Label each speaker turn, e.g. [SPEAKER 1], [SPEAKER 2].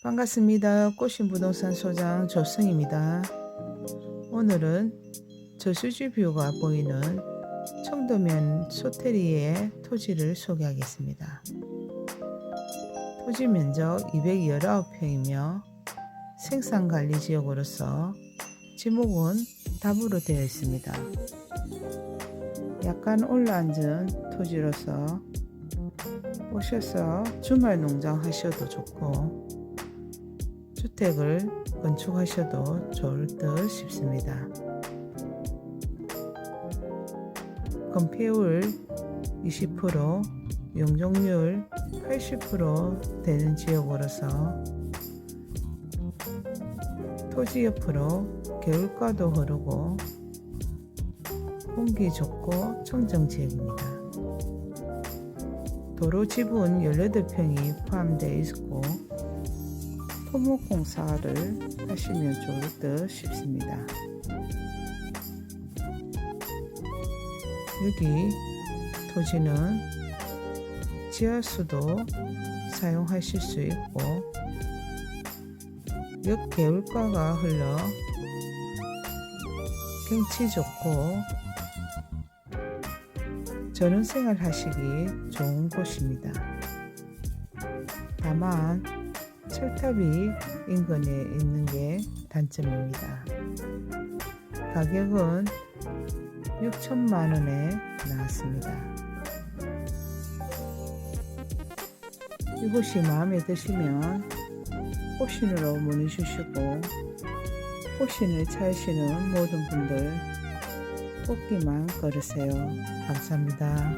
[SPEAKER 1] 반갑습니다. 꽃신 부동산 소장 조승입니다. 오늘은 저수지 뷰가 보이는 청도면 소테리의 토지를 소개하겠습니다. 토지 면적 219평이며 생산관리 지역으로서 지목은 답으로 되어 있습니다. 약간 올라앉은 토지로서 오셔서 주말 농장 하셔도 좋고 주택을 건축하셔도 좋을 듯 싶습니다. 건폐율 20%, 용적률 80% 되는 지역으로서 토지 옆으로 개울가도 흐르고 공기 좋고 청정 지역입니다. 도로 지분 18평이 포함되어 있고 토목 공사를 하시면 좋을 듯 싶습니다. 여기 토지는 지하수도 사용하실 수 있고 옆 개울가가 흘러 경치 좋고 전원생활 하시기 좋은 곳입니다. 다만 철탑이 인근에 있는 게 단점입니다. 가격은 6천만 원에 나왔습니다. 이곳이 마음에 드시면 호신으로 문의 주시고 호신을 찾으시는 모든 분들 뽑기만 걸으세요. 감사합니다.